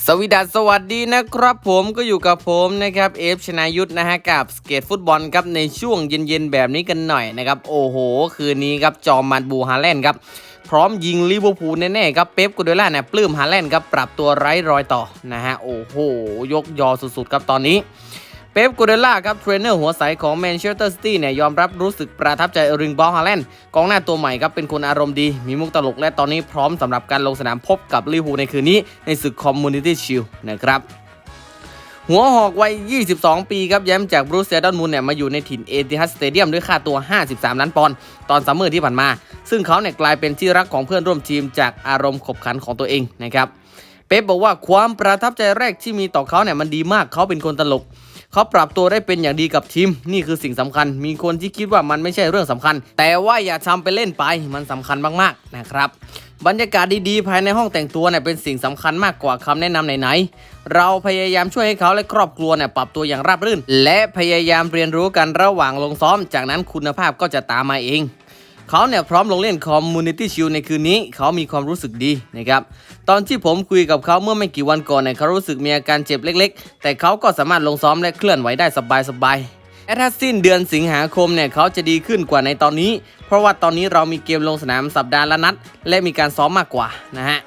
สวัสดีสสวัสดีนะครับผมก็อยู่กับผมนะครับเอฟชนายุทธนะฮะกับสเกตฟุตบอลครับในช่วงเย็นๆแบบนี้กันหน่อยนะครับโอ้โห คืนนี้ครับจอมมันบูฮาแลนด์ครับพร้อมยิงลิเวอร์พูลแน่ๆครับเป๊ปกูเดล่าเนี่ยปลื้มฮาแลนด์ครับปรับตัวไร้รอยต่อนะฮะโอ้โห ยกยอสุดๆครับตอนนี้ เป๊ปกูเดล่าครับเทรนเนอร์หัวใสของแมนเชสเตอร์ซิตี้เนี่ยยอมรับรู้สึกประทับใจเอริงบอลฮาแลนด์กองหน้าตัวใหม่ครับเป็นคนอารมณ์ดี มีมุกตลกและตอนนี้พร้อมสำหรับการลงสนามพบกับลิเวอร์พูลในคืนนี้ ในศึกคอมมูนิตี้ชิลนะครับหัวหอกวัย 22 ปีครับ แย้มจากบรูเซดอนมูลเนี่ยมาอยู่ในถิ่นเอติฮัดสเตเดียมด้วยค่าตัว 53 ล้านปอนด์ตอนซัมเมอร์ที่ผ่านมา ซึ่งเขาเนี่ยกลายเป็นที่รักของเพื่อนร่วมทีมจากอารมณ์ขบขันของตัวเองนะครับ เป๊ปบอกว่าความประทับใจแรกที่มีต่อเขาเนี่ยมันดีมากเขาเป็นคนตลก เขาปรับตัวได้เป็นอย่างดีกับทีม นี่คือสิ่งสำคัญ มีคนที่คิดว่ามันไม่ใช่เรื่องสำคัญ แต่ว่าอย่าทำไปเล่นไปมันสำคัญมากๆนะครับบรรยากาศดีๆ ภายในห้องแต่งตัวเนี่ยเป็นสิ่งสำคัญมากกว่าคำแนะนำไหนๆ เราพยายามช่วยให้เขาและครอบครัวเนี่ยปรับตัวอย่างราบรื่น และพยายามเรียนรู้กันระหว่างลงซ้อม จากนั้นคุณภาพก็จะตามมาเอง เขาเนี่ยพร้อมลงเล่นคอมมูนิตี้ชิลในคืนนี้ เขามีความรู้สึกดีนะครับตอนที่ผมคุยกับเขาเมื่อไม่กี่วันก่อนเนี่ยเขารู้สึกมีอาการเจ็บเล็ก ๆ แต่เขาก็สามารถลงซ้อมและเคลื่อนไหวได้สบายๆและถ้าสิ้นเดือนสิงหาคมเนี่ยเขาจะดีขึ้นกว่าในตอนนี้ เพราะว่าตอนนี้เรามีเกมลงสนามสัปดาห์ละนัด และมีการซ้อมมากกว่านะฮะ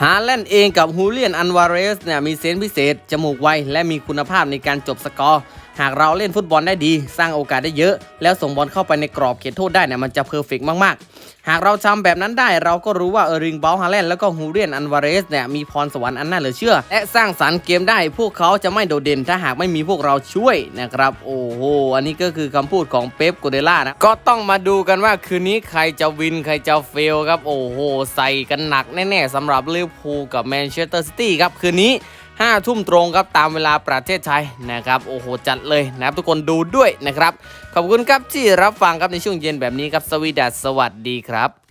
ฮาแลนด์เองกับฮูเลียนอันวาเรสเนี่ยมีเซนส์พิเศษ จมูกไวและมีคุณภาพในการจบสกอร์ หากเราเล่นฟุตบอลได้ดี สร้างโอกาสได้เยอะ แล้วส่งบอลเข้าไปในกรอบเขตโทษได้เนี่ยมันจะเพอร์เฟกมากๆ หากเราทำแบบนั้นได้เราก็รู้ว่าเออริงเบลฮาแลนด์แล้วก็ฮูเลียนอันวาเรสเนี่ยมีพรสวรรค์อันน่าเหลือเชื่อ และสร้างสรรค์เกมได้ พวกเขาจะไม่โดดเด่นถ้าหากไม่มีพวกเราช่วยนะครับโอ้โหอันนี้ก็คือคำพูดของเป๊ปกูเดล่านะก็ต้องมาดูกันว่าคืนนี้ใครจะวินใครจะเฟลครับโอ้โหใส่กันหนักแน่ๆสำหรับลิเวอร์พูลกับแมนเชสเตอร์ซิตี้ครับคืนนี้ 5 ทุ่มตรงครับตามเวลาประเทศไทยนะครับโอ้โหจัดเลยนะครับทุกคนดูด้วยนะครับ ขอบคุณครับที่รับฟังครับในช่วงเย็นแบบนี้ครับสวีดัสสวัสดีครับ